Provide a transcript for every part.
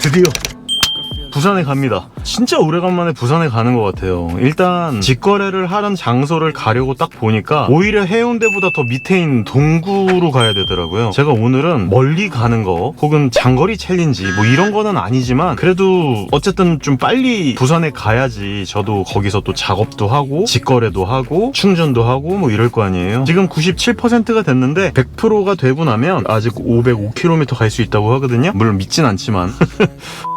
드디어 부산에 갑니다. 진짜 오래간만에 부산에 가는 것 같아요. 일단 직거래를 하는 장소를 가려고 딱 보니까 오히려 해운대보다 더 밑에 있는 동구로 가야 되더라고요. 제가 오늘은 멀리 가는 거 혹은 장거리 챌린지 뭐 이런 거는 아니지만 그래도 어쨌든 좀 빨리 부산에 가야지 저도 거기서 또 작업도 하고 직거래도 하고 충전도 하고 뭐 이럴 거 아니에요. 지금 97%가 됐는데 100%가 되고 나면 아직 505km 갈 수 있다고 하거든요. 물론 믿진 않지만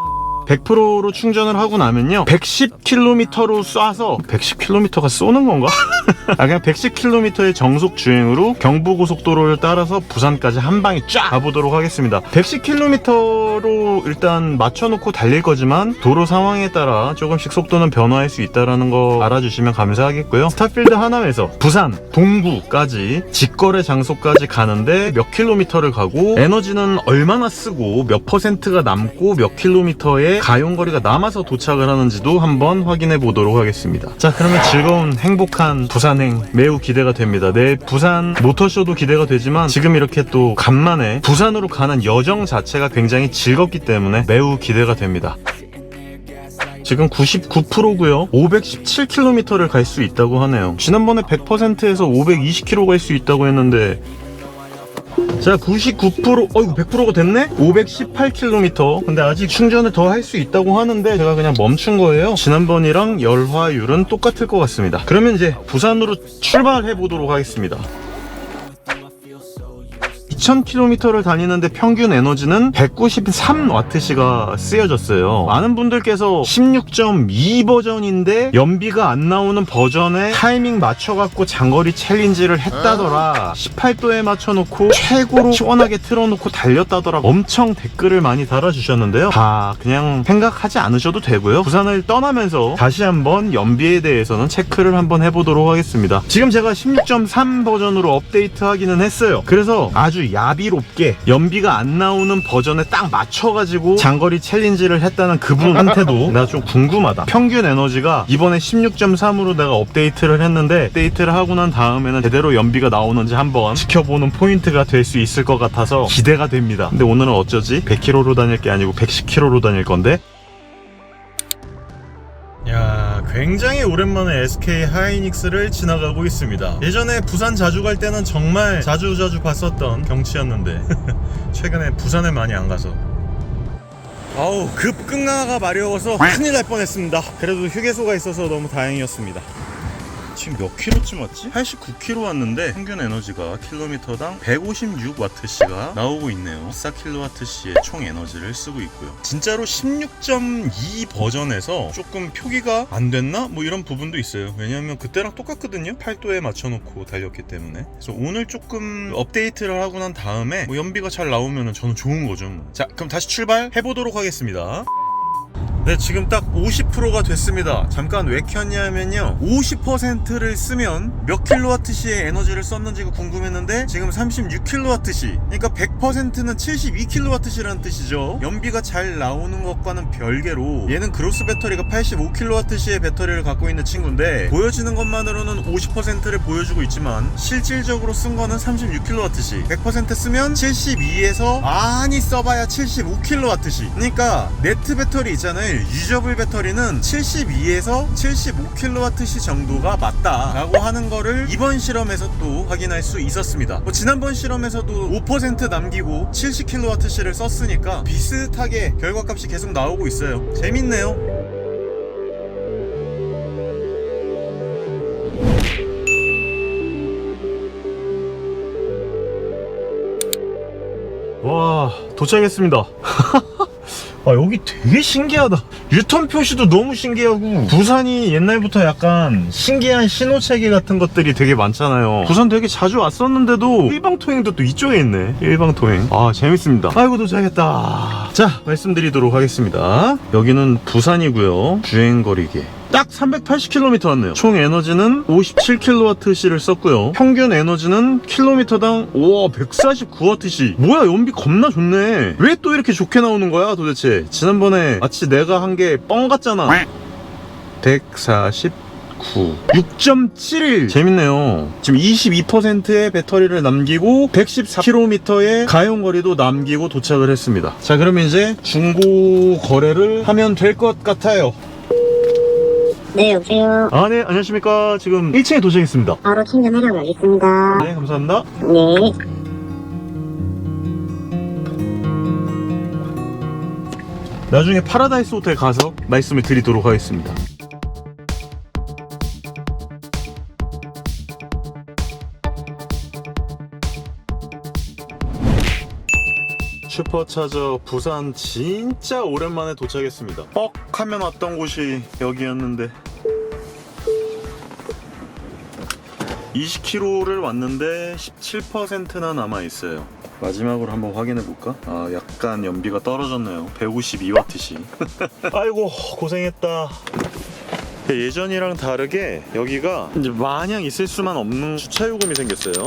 100%로 충전을 하고 나면요. 110km로 쏴서 110km가 쏘는 건가? 아 그냥 110km의 정속 주행으로 경부고속도로를 따라서 부산까지 한 방에 쫙 가보도록 하겠습니다. 110km로 일단 맞춰놓고 달릴 거지만 도로 상황에 따라 조금씩 속도는 변화할 수 있다는 거 알아주시면 감사하겠고요. 스타필드 하남에서 부산 동구까지 직거래 장소까지 가는데 몇 킬로미터를 가고 에너지는 얼마나 쓰고 몇 퍼센트가 남고 몇 킬로미터 의 가용거리가 남아서 도착을 하는지도 한번 확인해 보도록 하겠습니다. 자, 그러면 즐거운 행복한 부산행 매우 기대가 됩니다. 내 부산 모터쇼도 기대가 되지만 지금 이렇게 또 간만에 부산으로 가는 여정 자체가 굉장히 즐겁기 때문에 매우 기대가 됩니다. 지금 99%고요. 517km를 갈 수 있다고 하네요. 지난번에 100%에서 520km 갈 수 있다고 했는데 자, 99%, 어이구, 100%가 됐네? 518km. 근데 아직 충전을 더 할 수 있다고 하는데, 제가 그냥 멈춘 거예요. 지난번이랑 열화율은 똑같을 것 같습니다. 그러면 이제 부산으로 출발해 보도록 하겠습니다. 2000km를 다니는데 평균 에너지는 193W가 쓰여졌어요. 많은 분들께서 16.2 버전인데 연비가 안 나오는 버전에 타이밍 맞춰갖고 장거리 챌린지를 했다더라. 18도에 맞춰놓고 최고로 시원하게 틀어놓고 달렸다더라. 엄청 댓글을 많이 달아주셨는데요. 다 그냥 생각하지 않으셔도 되고요. 부산을 떠나면서 다시 한번 연비에 대해서는 체크를 한번 해보도록 하겠습니다. 지금 제가 16.3 버전으로 업데이트 하기는 했어요. 그래서 아주 야비롭게 연비가 안 나오는 버전에 딱 맞춰가지고 장거리 챌린지를 했다는 그분한테도 내가 좀 궁금하다. 평균 에너지가 이번에 16.3으로 내가 업데이트를 했는데 업데이트를 하고 난 다음에는 제대로 연비가 나오는지 한번 지켜보는 포인트가 될 수 있을 것 같아서 기대가 됩니다. 근데 오늘은 어쩌지? 100km로 다닐 게 아니고 110km로 다닐 건데 굉장히 오랜만에 SK 하이닉스를 지나가고 있습니다. 예전에 부산 자주 갈 때는 정말 자주 자주 봤었던 경치였는데 최근에 부산을 많이 안 가서 아우 급끝나가 마려워서 큰일 날 뻔했습니다. 그래도 휴게소가 있어서 너무 다행이었습니다. 지금 몇 킬로쯤 왔지? 89킬로 왔는데 평균 에너지가 킬로미터당 156 와트시가 나오고 있네요. 14킬로와트시의 총 에너지를 쓰고 있고요. 진짜로 16.2 버전에서 조금 표기가 안 됐나? 뭐 이런 부분도 있어요. 왜냐하면 그때랑 똑같거든요. 8도에 맞춰놓고 달렸기 때문에. 그래서 오늘 조금 업데이트를 하고 난 다음에 뭐 연비가 잘 나오면 저는 좋은 거죠. 뭐. 자, 그럼 다시 출발해 보도록 하겠습니다. 네, 지금 딱 50%가 됐습니다. 잠깐 왜 켰냐면요. 50%를 쓰면 몇 킬로와트시의 에너지를 썼는지가 궁금했는데 지금 36킬로와트시. 그러니까 100%는 72킬로와트시라는 뜻이죠. 연비가 잘 나오는 것과는 별개로 얘는 그로스 배터리가 85킬로와트시의 배터리를 갖고 있는 친구인데 보여지는 것만으로는 50%를 보여주고 있지만 실질적으로 쓴 거는 36킬로와트시. 100% 쓰면 72에서 많이 써봐야 75킬로와트시. 그러니까 네트 배터리 있잖아요. 유저블 배터리는 72에서 75kWh 정도가 맞다라고 하는 거를 이번 실험에서 또 확인할 수 있었습니다. 뭐 지난번 실험에서도 5% 남기고 70kWh를 썼으니까 비슷하게 결과값이 계속 나오고 있어요. 재밌네요. 와 도착했습니다. 아 여기 되게 신기하다. 유턴 표시도 너무 신기하고. 부산이 옛날부터 약간 신기한 신호체계 같은 것들이 되게 많잖아요. 부산 되게 자주 왔었는데도 일방통행도 또 이쪽에 있네. 일방통행. 아 재밌습니다. 아이고 도착했다. 자 말씀드리도록 하겠습니다. 여기는 부산이고요. 주행거리계 딱 380km 왔네요. 총 에너지는 57kWh를 썼고요. 평균 에너지는 킬로미터당 와 149Wh. 뭐야 연비 겁나 좋네. 왜 또 이렇게 좋게 나오는 거야 도대체? 지난번에 마치 내가 한 게 뻥 같잖아. 149 9. 6.71. 재밌네요. 지금 22%의 배터리를 남기고 114km의 가용거리도 남기고 도착을 했습니다. 자, 그러면 이제 중고 거래를 하면 될 것 같아요. 네, 여보세요. 아, 네, 안녕하십니까. 지금 1층에 도착했습니다. 바로 충전하러 가겠습니다. 네, 감사합니다. 네. 나중에 파라다이스 호텔 가서 말씀을 드리도록 하겠습니다. 슈퍼차저 부산 진짜 오랜만에 도착했습니다. 뻑 하면 왔던 곳이 여기였는데 20km를 왔는데 17%나 남아 있어요. 마지막으로 한번 확인해 볼까? 아, 약간 연비가 떨어졌네요. 152W씩. 아이고, 고생했다. 예전이랑 다르게 여기가 이제 마냥 있을 수만 없는 주차 요금이 생겼어요.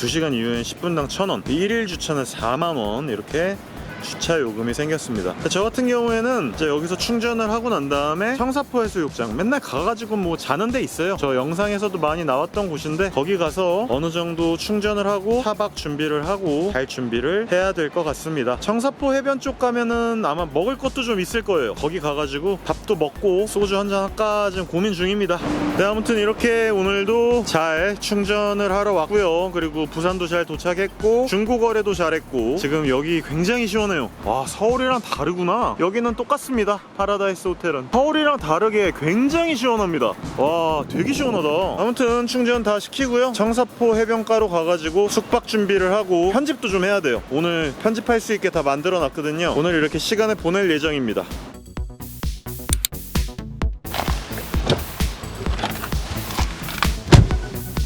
2시간 이후엔 10분당 1,000원, 1일 주차는 4만원. 이렇게 주차 요금이 생겼습니다. 저 같은 경우에는 이제 여기서 충전을 하고 난 다음에 청사포 해수욕장 맨날 가가지고 뭐 자는 데 있어요. 저 영상에서도 많이 나왔던 곳인데 거기 가서 어느 정도 충전을 하고 차박 준비를 하고 갈 준비를 해야 될 것 같습니다. 청사포 해변 쪽 가면은 아마 먹을 것도 좀 있을 거예요. 거기 가가지고 밥도 먹고 소주 한 잔 할까 지금 고민 중입니다. 네 아무튼 이렇게 오늘도 잘 충전을 하러 왔고요. 그리고 부산도 잘 도착했고 중고 거래도 잘했고 지금 여기 굉장히 시원 해요. 와 서울이랑 다르구나. 여기는 똑같습니다. 파라다이스 호텔은 서울이랑 다르게 굉장히 시원합니다. 와 되게 시원하다. 아무튼 충전 다 시키고요. 청사포 해변가로 가가지고 숙박 준비를 하고 편집도 좀 해야 돼요. 오늘 편집할 수 있게 다 만들어 놨거든요. 오늘 이렇게 시간을 보낼 예정입니다.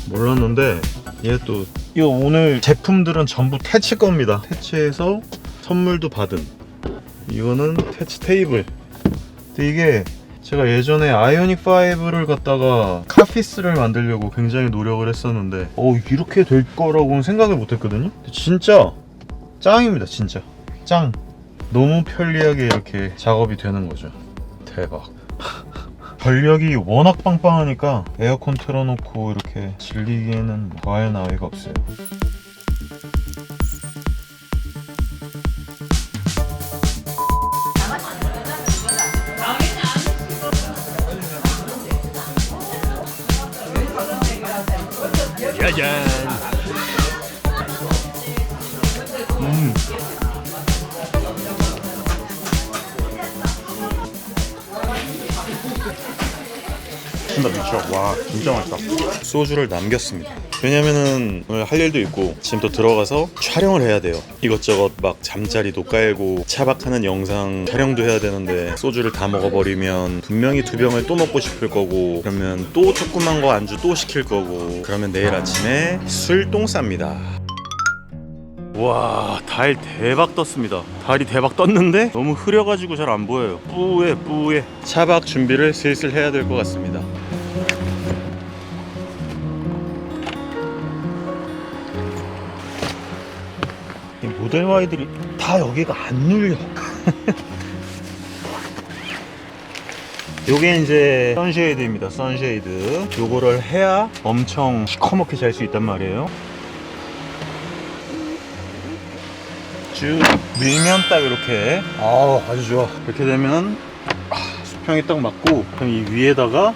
몰랐는데 얘 또 이거 오늘 제품들은 전부 태치 겁니다 태치해서 선물도 받은 이거는 태치 테이블. 근데 이게 제가 예전에 아이오닉 5를 갖다가 카피스를 만들려고 굉장히 노력을 했었는데 어 이렇게 될 거라고는 생각을 못 했거든요? 근데 진짜 짱입니다 진짜. 짱. 너무 편리하게 이렇게 작업이 되는 거죠. 대박. 전력이 워낙 빵빵하니까 에어컨 틀어놓고 이렇게 질리기에는 과할 나위가 없어요. 짜 진짜 미쳐. 와, 진짜 맛있다. 소주를 남겼습니다. 왜냐면은 오늘 할 일도 있고 지금 또 들어가서 촬영을 해야 돼요. 이것저것 막 잠자리도 깔고 차박하는 영상 촬영도 해야 되는데 소주를 다 먹어버리면 분명히 두 병을 또 먹고 싶을 거고 그러면 또 조그만 거 안주 또 시킬 거고 그러면 내일 아침에 술똥 쌉니다. 와, 달 대박 떴습니다. 달이 대박 떴는데 너무 흐려가지고 잘 안 보여요. 뿌에 뿌에. 차박 준비를 슬슬 해야 될 것 같습니다. 모델 Y들이 다 여기가 안 눌려. 요게 이제 선쉐이드입니다. 선쉐이드. 요거를 해야 엄청 시커멓게 잘 수 있단 말이에요. 쭉 밀면 딱 이렇게 아 아주 좋아 이렇게 되면 아, 수평이 딱 맞고 그럼 이 위에다가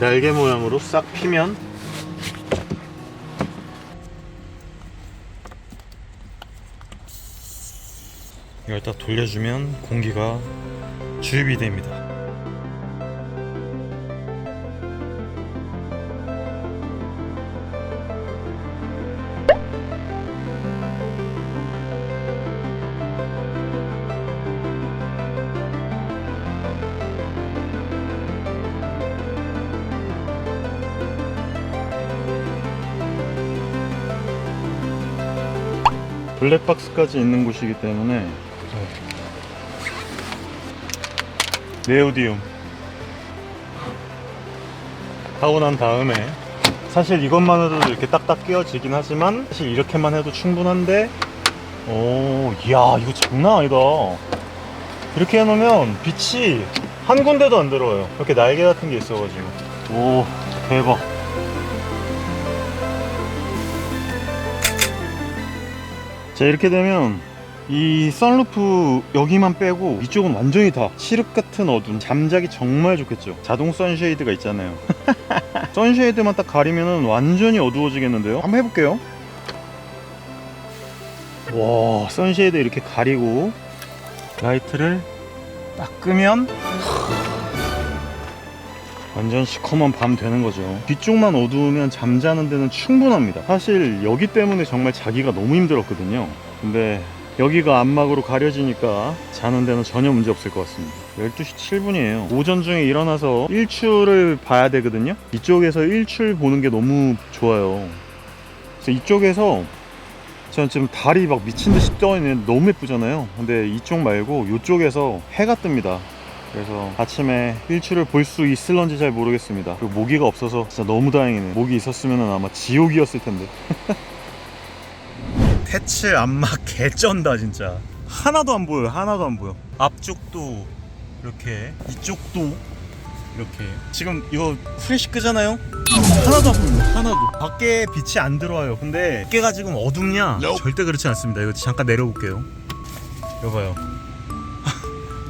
날개 모양으로 싹 피면 이걸 딱 돌려주면 공기가 주입이 됩니다. 블랙박스까지 있는 곳이기 때문에 네오디움. 하고 난 다음에 사실 이것만으로도 이렇게 딱딱 끼워지긴 하지만 사실 이렇게만 해도 충분한데 오 이야 이거 장난 아니다. 이렇게 해놓으면 빛이 한 군데도 안 들어와요. 이렇게 날개 같은 게 있어가지고. 오 대박 자 이렇게 되면 이 선루프 여기만 빼고 이쪽은 완전히 다 칠흑 같은 어둠 잠자기 정말 좋겠죠. 자동 선쉐이드가 있잖아요. 선쉐이드만 딱 가리면 완전히 어두워지겠는데요? 한번 해볼게요. 와 선쉐이드 이렇게 가리고 라이트를 딱 끄면 완전 시커먼 밤 되는 거죠. 뒤쪽만 어두우면 잠자는 데는 충분합니다. 사실 여기 때문에 정말 자기가 너무 힘들었거든요. 근데 여기가 안막으로 가려지니까 자는 데는 전혀 문제 없을 것 같습니다. 12시 7분이에요. 오전 중에 일어나서 일출을 봐야 되거든요. 이쪽에서 일출 보는 게 너무 좋아요. 그래서 이쪽에서 저는 지금 달이 막 미친 듯이 떠 있는 너무 예쁘잖아요. 근데 이쪽 말고 이쪽에서 해가 뜹니다 그래서 아침에 일출을 볼 수 있을런지 잘 모르겠습니다. 그리고 모기가 없어서 진짜 너무 다행이네. 모기 있었으면 아마 지옥이었을 텐데. 패치 안막 개쩐다 진짜. 하나도 안 보여요 하나도 안 보여. 앞쪽도 이렇게 이쪽도 이렇게. 지금 이거 프레시 끄잖아요? 하나도 안 보여요 하나도. 밖에 빛이 안 들어와요. 근데 밖에가 지금 어둡냐? 절대 그렇지 않습니다. 이거 잠깐 내려볼게요. 이거 봐요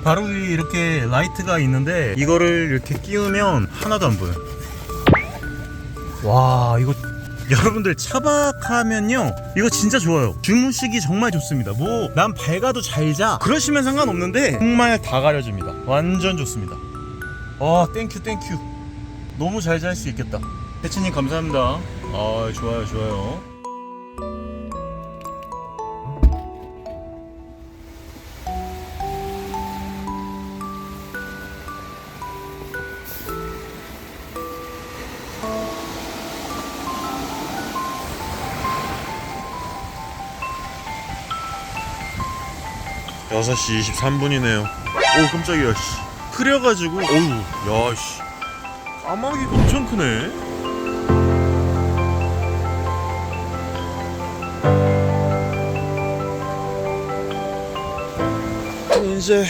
바로 위에 이렇게 라이트가 있는데 이거를 이렇게 끼우면 하나도 안 보여. 와 이거 여러분들 차박하면요 이거 진짜 좋아요. 주무시기 정말 좋습니다. 뭐 난 밝아도 잘 자. 그러시면 상관없는데 정말 다 가려집니다. 완전 좋습니다. 아 땡큐 땡큐 너무 잘 잘 수 있겠다. 대치님 감사합니다. 아 좋아요 좋아요 여섯 시 23분이네요. 오 깜짝이야 씨. 흐려가지고. 어우 야씨. 까마귀가 엄청 크네. 이제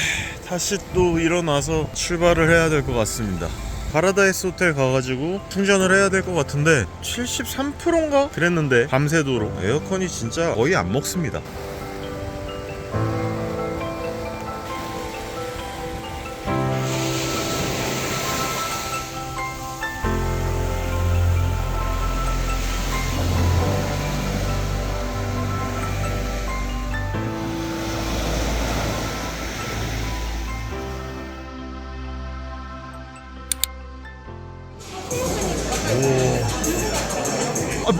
다시 또 일어나서 출발을 해야 될 것 같습니다. 파라다이스 호텔 가가지고 충전을 해야 될 것 같은데 73%인가? 그랬는데 밤새도록 에어컨이 진짜 거의 안 먹습니다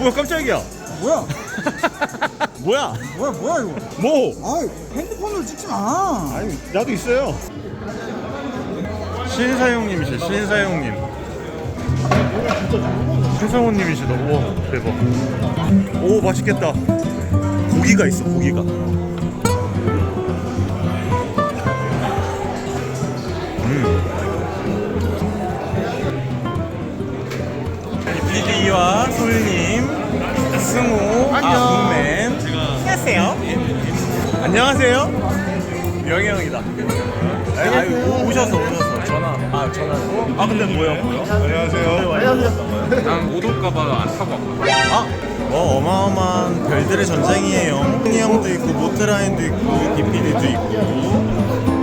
뭐야 깜짝이야. 뭐야? 뭐야? 뭐야 뭐야 이거? 뭐? 아 핸드폰으로 찍지 마. 아니 나도 있어요. 신사용님이시 신사용님. 신상호님이시다. 우와 대박. 오 맛있겠다. 고기가 있어 고기가. 음. PD와 솔님 승우 아 묵맨. 안녕하세요. 안녕하세요. 영희 형이다. 아유, 아유 오- 오셔서 오셔서. 전화 아 전화로. 아 근데 뭐야 뭐야? 안녕하세요. 안녕하세요. 난못 올까봐 안 타고 왔거든. 아, 뭐 어마어마한 별들의 전쟁이에요. 홍이 형도 있고 모트라인도 있고 DPD도 있고